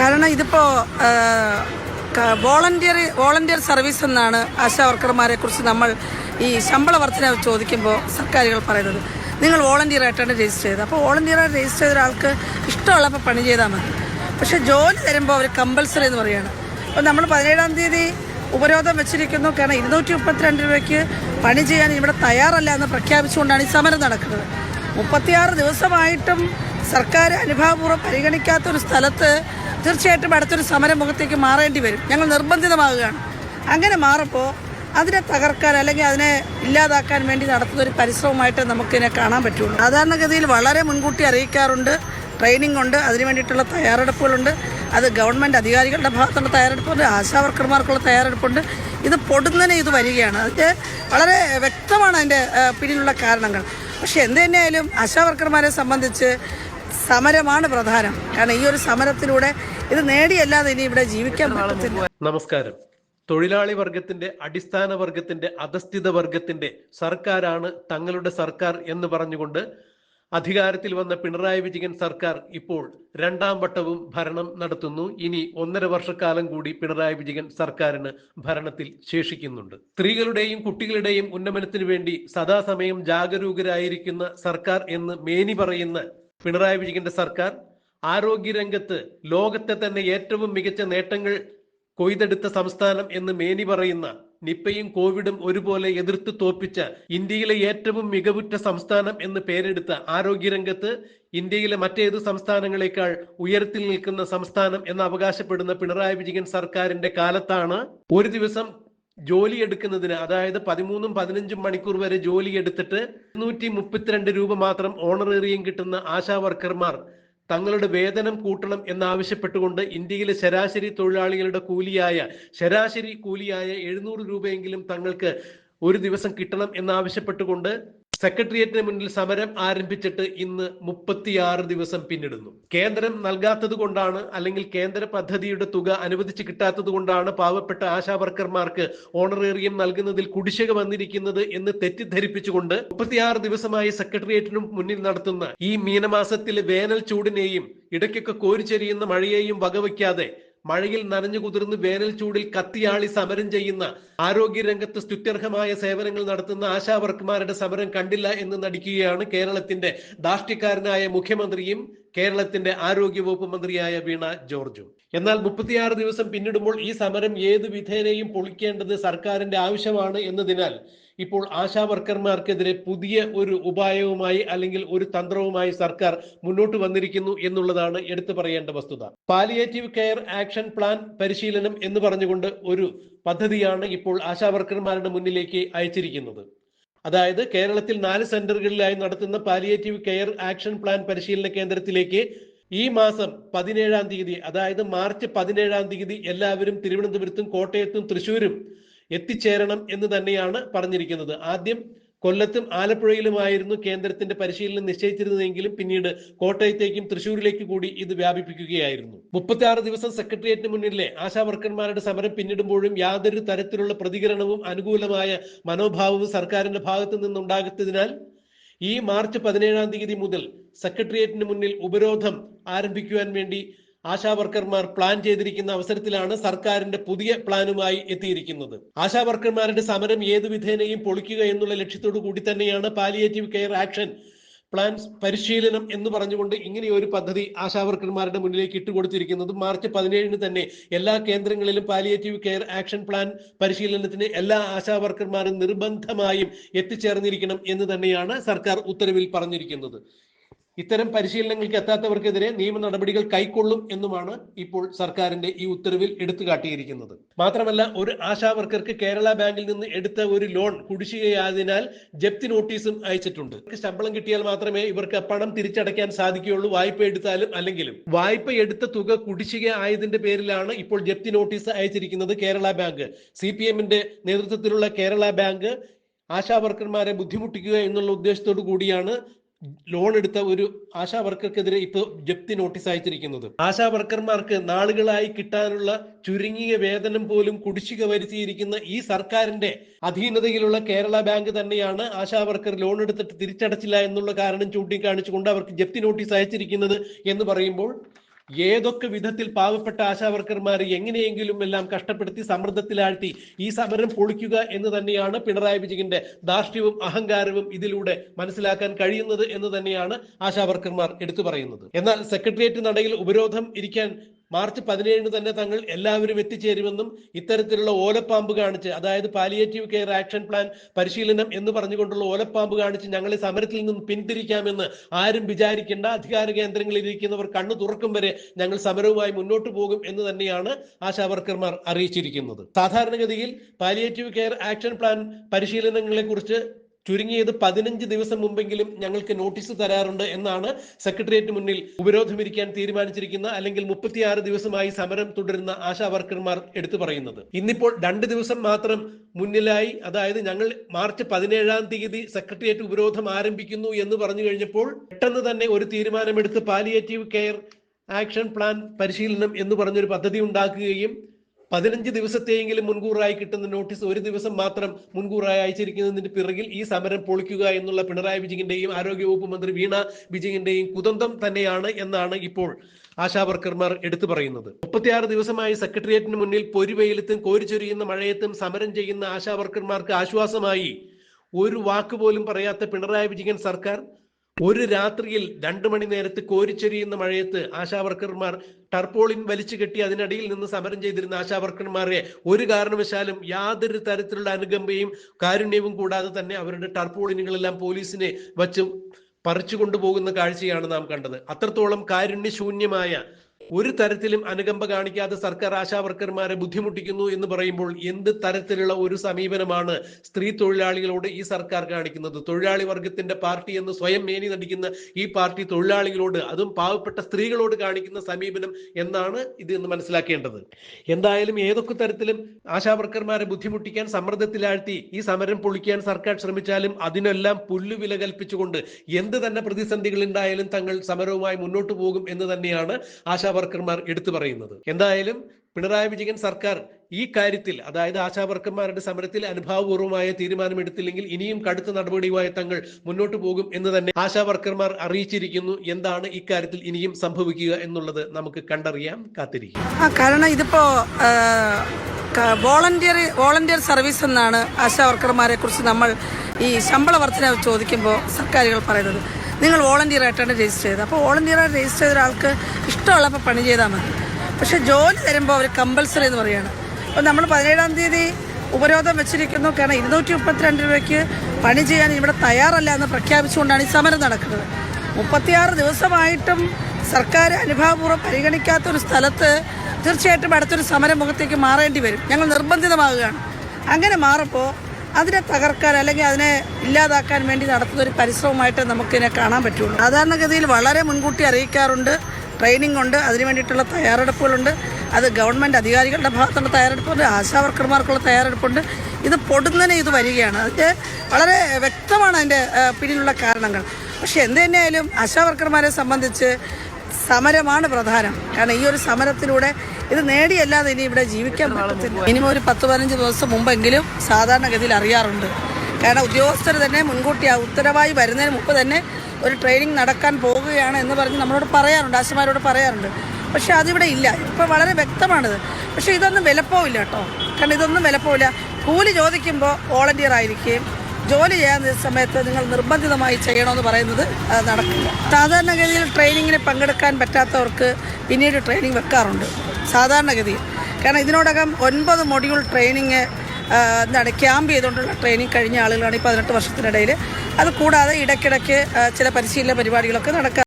കാരണം ഇതിപ്പോൾ volunteer volunteer service എന്നാണ് ആശാ വർക്കർമാരെ കുറിച്ച് നമ്മൾ ഈ ശമ്പള വർധന ചോദിക്കുമ്പോൾ സർക്കാരുകൾ പറയുന്നത്. നിങ്ങൾ വോളണ്ടിയർ ആയിട്ടാണ് രജിസ്റ്റർ ചെയ്തത്. അപ്പോൾ വോളണ്ടിയറായിട്ട് രജിസ്റ്റർ ചെയ്ത ഒരാൾക്ക് ഇഷ്ടമുള്ളപ്പോൾ പണി ചെയ്താൽ മതി. പക്ഷേ ജോലി തരുമ്പോൾ അവർ കമ്പൽസറി എന്ന് പറയുകയാണ് അപ്പോൾ നമ്മൾ പതിനേഴാം തീയതി ഉപരോധം വെച്ചിരിക്കുന്നു. കാരണം ഇരുന്നൂറ്റി മുപ്പത്തിരണ്ട് രൂപയ്ക്ക് പണി ചെയ്യാൻ ഇവിടെ തയ്യാറല്ല എന്ന് പ്രഖ്യാപിച്ചുകൊണ്ടാണ് ഈ സമരം നടക്കുന്നത്. മുപ്പത്തിയാറ് ദിവസമായിട്ടും സർക്കാർ അനുഭാവപൂർവം പരിഗണിക്കാത്ത ഒരു സ്ഥലത്ത് തീർച്ചയായിട്ടും അടുത്തൊരു സമരമുഖത്തേക്ക് മാറേണ്ടി വരും. ഞങ്ങൾ നിർബന്ധിതമാകുകയാണ് അങ്ങനെ മാറുമ്പോൾ അതിനെ തകർക്കാൻ അല്ലെങ്കിൽ അതിനെ ഇല്ലാതാക്കാൻ വേണ്ടി നടത്തുന്ന ഒരു പരിശ്രമമായിട്ട് നമുക്കിതിനെ കാണാൻ പറ്റുള്ളൂ. സാധാരണഗതിയിൽ വളരെ മുൻകൂട്ടി അറിയിക്കാറുണ്ട്. ട്രെയിനിങ് ഉണ്ട്. അതിന് വേണ്ടിയിട്ടുള്ള തയ്യാറെടുപ്പുകളുണ്ട്. അത് ഗവൺമെന്റ് അധികാരികളുടെ ഭാഗത്തുള്ള തയ്യാറെടുപ്പുണ്ട്. ആശാ വർക്കർമാർക്കുള്ള തയ്യാറെടുപ്പുണ്ട്. ഇത് പൊടുന്നനെ ഇത് വരികയാണ്. അതിന്റെ വളരെ വ്യക്തമാണ് അതിന്റെ പിന്നിലുള്ള കാരണങ്ങൾ. പക്ഷേ എന്ത് തന്നെയായാലും ആശാ വർക്കർമാരെ സംബന്ധിച്ച് സമരമാണ് പ്രധാനം. കാരണം ഈ ഒരു സമരത്തിലൂടെ ഇത് നേടിയല്ലാതെ ഇനി ഇവിടെ ജീവിക്കാൻ നമസ്കാരം. തൊഴിലാളി വർഗത്തിന്റെ അടിസ്ഥാന വർഗത്തിന്റെ അധസ്ഥിത വർഗത്തിന്റെ സർക്കാരാണ് തങ്ങളുടെ സർക്കാർ എന്ന് പറഞ്ഞുകൊണ്ട് അധികാരത്തിൽ വന്ന പിണറായി വിജയൻ സർക്കാർ ഇപ്പോൾ രണ്ടാം വട്ടവും ഭരണം നടത്തുന്നു. ഇനി ഒന്നര വർഷക്കാലം കൂടി പിണറായി വിജയൻ സർക്കാരിന് ഭരണത്തിൽ ശേഷിക്കുന്നുണ്ട്. സ്ത്രീകളുടെയും കുട്ടികളുടെയും ഉന്നമനത്തിന് വേണ്ടി സദാസമയം ജാഗരൂകരായിരിക്കുന്ന സർക്കാർ എന്ന് മേനി പറയുന്ന പിണറായി വിജയന്റെ സർക്കാർ ആരോഗ്യരംഗത്ത് ലോകത്തെ തന്നെ ഏറ്റവും മികച്ച നേട്ടങ്ങൾ കൊയ്തെടുത്ത സംസ്ഥാനം എന്ന് മേനി പറയുന്ന നിപ്പയും കോവിഡും ഒരുപോലെ എതിർത്ത് തോൽപ്പിച്ച ഇന്ത്യയിലെ ഏറ്റവും മികവുറ്റ സംസ്ഥാനം എന്ന് പേരെടുത്ത ആരോഗ്യരംഗത്ത് ഇന്ത്യയിലെ മറ്റേത് സംസ്ഥാനങ്ങളെക്കാൾ ഉയരത്തിൽ നിൽക്കുന്ന സംസ്ഥാനം എന്ന് അവകാശപ്പെടുന്ന പിണറായി വിജയൻ സർക്കാരിന്റെ കാലത്താണ്. ഒരു ദിവസം ജോലി എടുക്കുന്നതിന് അതായത് പതിമൂന്നും പതിനഞ്ചും മണിക്കൂർ വരെ ജോലി എടുത്തിട്ട് ഇരുന്നൂറ്റി മുപ്പത്തിരണ്ട് രൂപ മാത്രം ഓണറേറിയം കിട്ടുന്ന ആശാ വർക്കർമാർ തങ്ങളുടെ വേതനം കൂട്ടണം എന്നാവശ്യപ്പെട്ടുകൊണ്ട് ഇന്ത്യയിലെ ശരാശരി തൊഴിലാളികളുടെ കൂലിയായ ശരാശരി കൂലിയായ എഴുന്നൂറ് രൂപയെങ്കിലും തങ്ങൾക്ക് ഒരു ദിവസം കിട്ടണം എന്നാവശ്യപ്പെട്ടുകൊണ്ട് സെക്രട്ടേറിയറ്റിന് മുന്നിൽ സമരം ആരംഭിച്ചിട്ട് ഇന്ന് മുപ്പത്തിയാറ് ദിവസം പിന്നിടുന്നു. കേന്ദ്രം നൽകാത്തത് കൊണ്ടാണ് അല്ലെങ്കിൽ കേന്ദ്ര പദ്ധതിയുടെ തുക അനുവദിച്ച് കിട്ടാത്തത് കൊണ്ടാണ് പാവപ്പെട്ട ആശാ വർക്കർമാർക്ക് ഓണറേറിയം നൽകുന്നതിൽ കുടിശ്ശിക വന്നിരിക്കുന്നത് എന്ന് തെറ്റിദ്ധരിപ്പിച്ചുകൊണ്ട് മുപ്പത്തിയാറ് ദിവസമായി സെക്രട്ടേറിയറ്റിനും മുന്നിൽ നടത്തുന്ന ഈ മീനമാസത്തിലെ വേനൽ ചൂടിനെയും ഇടയ്ക്കൊക്കെ കോരിച്ചെരിയുന്ന മഴയെയും വകവയ്ക്കാതെ മഴയിൽ നനഞ്ഞു കുതിർന്ന് വേനൽ ചൂടിൽ കത്തിയാളി സമരം ചെയ്യുന്ന ആരോഗ്യ ആരോഗ്യരംഗത്ത് സ്തുത്യർഹമായ സേവനങ്ങൾ നടത്തുന്ന ആശാവർക്കുമാരുടെ സമരം കണ്ടില്ല എന്ന് നടിക്കുകയാണ് കേരളത്തിന്റെ ധാഷ്ടിക്കാരനായ മുഖ്യമന്ത്രിയും കേരളത്തിന്റെ ആരോഗ്യവകുപ്പ് മന്ത്രിയായ വീണ ജോർജും. എന്നാൽ മുപ്പത്തിയാറ് ദിവസം പിന്നിടുമ്പോൾ ഈ സമരം ഏത് വിധേനയും പൊളിക്കേണ്ടത് സർക്കാരിന്റെ ആവശ്യമാണ് എന്നതിനാൽ ഇപ്പോൾ ആശാ വർക്കർമാർക്കെതിരെ പുതിയ ഒരു ഉപായവുമായി അല്ലെങ്കിൽ ഒരു തന്ത്രവുമായി സർക്കാർ മുന്നോട്ട് വന്നിരിക്കുന്നു എന്നുള്ളതാണ് എടുത്തു പറയേണ്ട വസ്തുത. പാലിയേറ്റീവ് കെയർ ആക്ഷൻ പ്ലാൻ പരിശീലനം എന്ന് പറഞ്ഞുകൊണ്ട് ഒരു പദ്ധതിയാണ് ഇപ്പോൾ ആശാ വർക്കർമാരുടെ മുന്നിലേക്ക് അയച്ചിരിക്കുന്നത്. അതായത് കേരളത്തിൽ നാല് സെന്ററുകളിലായി നടത്തുന്ന പാലിയേറ്റീവ് കെയർ ആക്ഷൻ പ്ലാൻ പരിശീലന കേന്ദ്രത്തിലേക്ക് ഈ മാസം പതിനേഴാം തീയതി അതായത് മാർച്ച് പതിനേഴാം തീയതി എല്ലാവരും തിരുവനന്തപുരത്തും കോട്ടയത്തും തൃശ്ശൂരും എത്തിച്ചേരണം എന്ന് തന്നെയാണ് പറഞ്ഞിരിക്കുന്നത്. ആദ്യം കൊല്ലത്തും ആലപ്പുഴയിലുമായിരുന്നു കേന്ദ്രത്തിന്റെ പരിശീലനം നിശ്ചയിച്ചിരുന്നതെങ്കിലും പിന്നീട് കോട്ടയത്തേക്കും തൃശൂരിലേക്ക് കൂടി ഇത് വ്യാപിപ്പിക്കുകയായിരുന്നു. മുപ്പത്തി ആറ് ദിവസം സെക്രട്ടേറിയറ്റിന് മുന്നിലെ ആശാവർക്കർമാരുടെ സമരം പിന്നിടുമ്പോഴും യാതൊരു തരത്തിലുള്ള പ്രതികരണവും അനുകൂലമായ മനോഭാവവും സർക്കാരിന്റെ ഭാഗത്തു നിന്നുണ്ടാകത്തതിനാൽ ഈ മാർച്ച് പതിനേഴാം തീയതി മുതൽ സെക്രട്ടേറിയറ്റിന് മുന്നിൽ ഉപരോധം ആരംഭിക്കുവാൻ വേണ്ടി ആശാ വർക്കർമാർ പ്ലാൻ ചെയ്തിരിക്കുന്ന അവസരത്തിലാണ് സർക്കാരിന്റെ പുതിയ പ്ലാനുമായി എത്തിയിരിക്കുന്നത്. ആശാ വർക്കർമാരുടെ സമരം ഏതു വിധേനയും പൊളിക്കുക എന്നുള്ള ലക്ഷ്യത്തോടു കൂടി തന്നെയാണ് പാലിയേറ്റീവ് കെയർ ആക്ഷൻ പ്ലാൻ പരിശീലനം എന്ന് പറഞ്ഞുകൊണ്ട് ഇങ്ങനെ ഒരു പദ്ധതി ആശാവർക്കർമാരുടെ മുന്നിലേക്ക് ഇട്ടുകൊടുത്തിരിക്കുന്നത് മാർച്ച് പതിനേഴിന് തന്നെ എല്ലാ കേന്ദ്രങ്ങളിലും പാലിയേറ്റീവ് കെയർ ആക്ഷൻ പ്ലാൻ പരിശീലനത്തിന് എല്ലാ ആശാവർക്കർമാരും നിർബന്ധമായും എത്തിച്ചേർന്നിരിക്കണം എന്ന് തന്നെയാണ് സർക്കാർ ഉത്തരവിൽ പറഞ്ഞിരിക്കുന്നത്. ഇത്തരം പരിശീലനങ്ങൾക്ക് എത്താത്തവർക്കെതിരെ നിയമ നടപടികൾ കൈക്കൊള്ളും എന്നുമാണ് ഇപ്പോൾ സർക്കാരിന്റെ ഈ ഉത്തരവിൽ എടുത്തു കാട്ടിയിരിക്കുന്നത് മാത്രമല്ല ഒരു ആശാവർക്കർക്ക് കേരള ബാങ്കിൽ നിന്ന് എടുത്ത ഒരു ലോൺ കുടിശ്ശികയായതിനാൽ ജപ്തി നോട്ടീസും അയച്ചിട്ടുണ്ട്. ശമ്പളം കിട്ടിയാൽ മാത്രമേ ഇവർക്ക് പണം തിരിച്ചടയ്ക്കാൻ സാധിക്കുകയുള്ളൂ. വായ്പ എടുത്താലും അല്ലെങ്കിലും. വായ്പ എടുത്ത തുക കുടിശ്ശിക ആയതിന്റെ പേരിലാണ് ഇപ്പോൾ ജപ്തി നോട്ടീസ് അയച്ചിരിക്കുന്നത് കേരള ബാങ്ക്. സി നേതൃത്വത്തിലുള്ള കേരള ബാങ്ക് ആശാവർക്കർമാരെ ബുദ്ധിമുട്ടിക്കുക എന്നുള്ള ഉദ്ദേശത്തോടു കൂടിയാണ് ലോൺ എടുത്ത ഒരു ആശാ വർക്കർക്കെതിരെ ഇപ്പൊ ജപ്തി നോട്ടീസ് അയച്ചിരിക്കുന്നത്. ആശാ വർക്കർമാർക്ക് നാളുകളായി കിട്ടാനുള്ള ചുരുങ്ങിയ വേതനം പോലും കുടിശ്ശിക വരുത്തിയിരിക്കുന്ന ഈ സർക്കാരിന്റെ അധീനതയിലുള്ള കേരള ബാങ്ക് തന്നെയാണ് ആശാ വർക്കർ ലോൺ എടുത്തിട്ട് തിരിച്ചടച്ചില്ല എന്നുള്ള കാരണം ചൂണ്ടിക്കാണിച്ചുകൊണ്ട് അവർക്ക് ജപ്തി നോട്ടീസ് അയച്ചിരിക്കുന്നത് എന്ന് പറയുമ്പോൾ ഏതൊക്കെ വിധത്തിൽ പാവപ്പെട്ട ആശാവർക്കർമാരെ എങ്ങനെയെങ്കിലും എല്ലാം കഷ്ടപ്പെടുത്തി സമ്മർദ്ദത്തിലാഴ്ത്തി ഈ സമരം പൊളിക്കുക എന്ന് തന്നെയാണ് പിണറായി വിജയന്റെ ധാർഷ്ട്യവും അഹങ്കാരവും ഇതിലൂടെ മനസ്സിലാക്കാൻ കഴിയുന്നത് എന്ന് തന്നെയാണ് ആശാവർക്കർമാർ എടുത്തു പറയുന്നത്. എന്നാൽ സെക്രട്ടേറിയറ്റ് നടയിൽ ഉപരോധം ഇരിക്കാൻ മാർച്ച് പതിനേഴിന് തന്നെ തങ്ങൾ എല്ലാവരും എത്തിച്ചേരുമെന്നും ഇത്തരത്തിലുള്ള ഓലപ്പാമ്പ് കാണിച്ച് അതായത് പാലിയേറ്റീവ് കെയർ ആക്ഷൻ പ്ലാൻ പരിശീലനം എന്ന് പറഞ്ഞുകൊണ്ടുള്ള ഓലപ്പാമ്പ് കാണിച്ച് ഞങ്ങളെ സമരത്തിൽ നിന്നും പിന്തിരിക്കാമെന്ന് ആരും വിചാരിക്കേണ്ട അധികാര കേന്ദ്രങ്ങളിൽ ഇരിക്കുന്നവർ കണ്ണു തുറക്കും വരെ ഞങ്ങൾ സമരവുമായി മുന്നോട്ട് പോകും എന്ന് തന്നെയാണ് ആശാവർക്കർമാർ അറിയിച്ചിരിക്കുന്നത്. സാധാരണഗതിയിൽ പാലിയേറ്റീവ് കെയർ ആക്ഷൻ പ്ലാൻ പരിശീലനങ്ങളെ കുറിച്ച് ചുരുങ്ങിയത് പതിനഞ്ച് ദിവസം മുമ്പെങ്കിലും ഞങ്ങൾക്ക് നോട്ടീസ് തരാറുണ്ട് എന്നാണ് സെക്രട്ടേറിയറ്റ് മുന്നിൽ ഉപരോധമിരിക്കാൻ തീരുമാനിച്ചിരിക്കുന്ന അല്ലെങ്കിൽ മുപ്പത്തിയാറ് ദിവസമായി സമരം തുടരുന്ന ആശാ വർക്കർമാർ എടുത്തു പറയുന്നത്. ഇന്നിപ്പോൾ രണ്ട് ദിവസം മാത്രം മുന്നിലായി. അതായത് ഞങ്ങൾ മാർച്ച് പതിനേഴാം തീയതി സെക്രട്ടേറിയറ്റ് ഉപരോധം ആരംഭിക്കുന്നു എന്ന് പറഞ്ഞു കഴിഞ്ഞപ്പോൾ പെട്ടെന്ന് തന്നെ ഒരു തീരുമാനമെടുത്ത് പാലിയേറ്റീവ് കെയർ ആക്ഷൻ പ്ലാൻ പരിശീലനം എന്ന് പറഞ്ഞൊരു പദ്ധതി ഉണ്ടാക്കുകയും പതിനഞ്ച് ദിവസത്തെയെങ്കിലും മുൻകൂറായി കിട്ടുന്ന നോട്ടീസ് ഒരു ദിവസം മാത്രം മുൻകൂറായി അയച്ചിരിക്കുന്നതിന്റെ പിറകിൽ ഈ സമരം പൊളിക്കുക എന്നുള്ള പിണറായി വിജയന്റെയും ആരോഗ്യവകുപ്പ് മന്ത്രി വീണ വിജയന്റെയും കുതന്തം തന്നെയാണ് എന്നാണ് ഇപ്പോൾ ആശാവർക്കർമാർ എടുത്തു പറയുന്നത്. മുപ്പത്തിയാറ് ദിവസമായി സെക്രട്ടേറിയറ്റിന് മുന്നിൽ പൊരുവെയിലത്തും കോരിച്ചൊരിയുന്ന മഴയത്തും സമരം ചെയ്യുന്ന ആശാവർക്കർമാർക്ക് ആശ്വാസമായി. ഒരു വാക്ക് പോലും പറയാത്ത പിണറായി വിജയൻ സർക്കാർ ഒരു രാത്രിയിൽ രണ്ടു മണി നേരത്ത് കോരിച്ചൊരിയുന്ന മഴയത്ത് ആശാവർക്കർമാർ ടർപോളിൻ വലിച്ചു കെട്ടി അതിനടിയിൽ നിന്ന് സമരം ചെയ്തിരുന്ന ആശാവർക്കർമാരെ ഒരു കാരണവശാലും യാതൊരു തരത്തിലുള്ള അനുകമ്പയും കാരുണ്യവും കൂടാതെ തന്നെ അവരുടെ ടർപോളിനുകളെല്ലാം പോലീസിനെ വച്ച് പറിച്ചു കൊണ്ടുപോകുന്ന കാഴ്ചയാണ് നാം കണ്ടത്. അത്രത്തോളം കാരുണ്യശൂന്യമായ ഒരു തരത്തിലും അനുകമ്പ കാണിക്കാതെ സർക്കാർ ആശാവർക്കർമാരെ ബുദ്ധിമുട്ടിക്കുന്നു എന്ന് പറയുമ്പോൾ എന്ത് തരത്തിലുള്ള ഒരു സമീപനമാണ് സ്ത്രീ തൊഴിലാളികളോട് ഈ സർക്കാർ കാണിക്കുന്നത്? തൊഴിലാളി വർഗത്തിന്റെ പാർട്ടി എന്ന് സ്വയം മേനി നടിക്കുന്ന ഈ പാർട്ടി തൊഴിലാളികളോട് അതും പാവപ്പെട്ട സ്ത്രീകളോട് കാണിക്കുന്ന സമീപനം എന്നാണ് ഇത് എന്ന് മനസ്സിലാക്കേണ്ടത്. എന്തായാലും ഏതൊക്കെ തരത്തിലും ആശാവർക്കർമാരെ ബുദ്ധിമുട്ടിക്കാൻ സമ്മർദ്ദത്തിലാഴ്ത്തി ഈ സമരം പൊളിക്കാൻ സർക്കാർ ശ്രമിച്ചാലും അതിനെല്ലാം പുല്ലുവില കൽപ്പിച്ചുകൊണ്ട് എന്ത് തന്നെ പ്രതിസന്ധികൾ ഉണ്ടായാലും തങ്ങൾ സമരവുമായി മുന്നോട്ട് പോകും എന്ന് തന്നെയാണ് ആശാവർക്കർമാർ എടുത്തു പറയുന്നത്. എന്തായാലും പിണറായി വിജയൻ സർക്കാർ ഈ കാര്യത്തിൽ അതായത് ആശാവർക്കർമാരുടെ സമരത്തിൽ അനുഭാവപൂർവമായ തീരുമാനമെടുത്തില്ലെങ്കിൽ ഇനിയും കടുത്ത നടപടിയുമായി തങ്ങൾ മുന്നോട്ട് പോകും എന്ന് തന്നെ ആശാവർക്കർമാർ അറിയിച്ചിരിക്കുന്നു. എന്താണ് ഇക്കാര്യത്തിൽ ഇനിയും സംഭവിക്കുക എന്നുള്ളത് നമുക്ക് കണ്ടറിയാം കാത്തിരിക്കും. കാരണം ഇതിപ്പോ വോളണ്ടിയർ വോളണ്ടിയർ സർവീസ് എന്നാണ് ആശാ വർക്കർമാരെ കുറിച്ച് നമ്മൾ ഈ ശമ്പള വർധന ചോദിക്കുമ്പോൾ സർക്കാരുകൾ പറയുന്നത്. നിങ്ങൾ വോളണ്ടിയർ ആയിട്ടാണ് രജിസ്റ്റർ ചെയ്തത്. അപ്പോൾ വോളണ്ടിയറായിട്ട് രജിസ്റ്റർ ചെയ്ത ഒരാൾക്ക് ഇഷ്ടമുള്ളപ്പോൾ പണി ചെയ്താൽ മതി. പക്ഷേ ജോലി തരുമ്പോൾ അവർ കമ്പൽസറി എന്ന് പറയുകയാണ്. അപ്പോൾ നമ്മൾ പതിനേഴാം തീയതി ഉപരോധം വെച്ചിരിക്കുന്നു. കാരണം ഇരുന്നൂറ്റി മുപ്പത്തിരണ്ട് രൂപയ്ക്ക് പണി ചെയ്യാൻ ഇവിടെ തയ്യാറല്ല എന്ന് പ്രഖ്യാപിച്ചുകൊണ്ടാണ് ഈ സമരം നടക്കുന്നത്. മുപ്പത്തിയാറ് ദിവസമായിട്ടും സർക്കാർ അനുഭാവപൂർവം പരിഗണിക്കാത്ത ഒരു സ്ഥലത്ത് തീർച്ചയായിട്ടും അടുത്തൊരു സമരമുഖത്തേക്ക് മാറേണ്ടി വരും. ഞങ്ങൾ നിർബന്ധിതമാകുകയാണ്. അങ്ങനെ മാറുമ്പോൾ അതിനെ തകർക്കാൻ അല്ലെങ്കിൽ അതിനെ ഇല്ലാതാക്കാൻ വേണ്ടി നടത്തുന്ന ഒരു പരിശ്രമമായിട്ട് നമുക്കിതിനെ കാണാൻ പറ്റുള്ളൂ. സാധാരണഗതിയിൽ വളരെ മുൻകൂട്ടി അറിയിക്കാറുണ്ട്. ട്രെയിനിങ് ഉണ്ട്. അതിനു വേണ്ടിയിട്ടുള്ള തയ്യാറെടുപ്പുകളുണ്ട്. അത് ഗവൺമെന്റ് അധികാരികളുടെ ഭാഗത്തുള്ള തയ്യാറെടുപ്പുണ്ട്. ആശാവർക്കർമാർക്കുള്ള തയ്യാറെടുപ്പുണ്ട്. ഇത് പൊടുന്നനെ ഇത് വരികയാണ്. അതിന്റെ വളരെ വ്യക്തമാണ് അതിന്റെ പിന്നിലുള്ള കാരണങ്ങൾ. പക്ഷേ എന്ത് തന്നെയായാലും ആശാവർക്കർമാരെ സംബന്ധിച്ച് സമരമാണ് പ്രധാനം. കാരണം ഈ ഒരു സമരത്തിലൂടെ ഇത് നേടിയല്ലാതെ ഇനി ഇവിടെ ജീവിക്കാൻ പറ്റത്തില്ല. മിനിമം ഒരു പത്ത് പതിനഞ്ച് ദിവസം മുമ്പെങ്കിലും സാധാരണഗതിയിൽ അറിയാറുണ്ട്. കാരണം ഉദ്യോഗസ്ഥർ തന്നെ മുൻകൂട്ടി ഉത്തരവായി വരുന്നതിന് മുമ്പ് തന്നെ ഒരു ട്രെയിനിങ് നടക്കാൻ പോകുകയാണ് എന്ന് പറഞ്ഞ് നമ്മളോട് പറയാറുണ്ട് ആശുമാരോട് പറയാറുണ്ട്. പക്ഷെ അതിവിടെ ഇല്ല. ഇപ്പോൾ വളരെ വ്യക്തമാണിത്. പക്ഷെ ഇതൊന്നും വിലപ്പോവില്ല കേട്ടോ. കാരണം ഇതൊന്നും വിലപ്പോവില്ല. കൂലി ചോദിക്കുമ്പോൾ വോളണ്ടിയർ ആയിരിക്കുകയും ജോലി ചെയ്യാൻ സമയത്ത് നിങ്ങൾ നിർബന്ധിതമായി ചെയ്യണമെന്ന് പറയുന്നത് നടക്കില്ല. സാധാരണഗതിയിൽ ട്രെയിനിങ്ങിന് പങ്കെടുക്കാൻ പറ്റാത്തവർക്ക് പിന്നീട് ട്രെയിനിങ് വെക്കാറുണ്ട്. സാധാരണഗതിയിൽ. കാരണം ഇതിനോടകം ഒൻപത് മൊഡ്യൂൾ ട്രെയിനിങ് എന്താണ് ക്യാമ്പ് ചെയ്തുകൊണ്ടുള്ള ട്രെയിനിങ് കഴിഞ്ഞ ആളുകളാണ് ഈ പതിനെട്ട് വർഷത്തിനിടയിൽ. അത് കൂടാതെ ഇടയ്ക്കിടയ്ക്ക് ചില പരിശീലന പരിപാടികളൊക്കെ നടക്കുക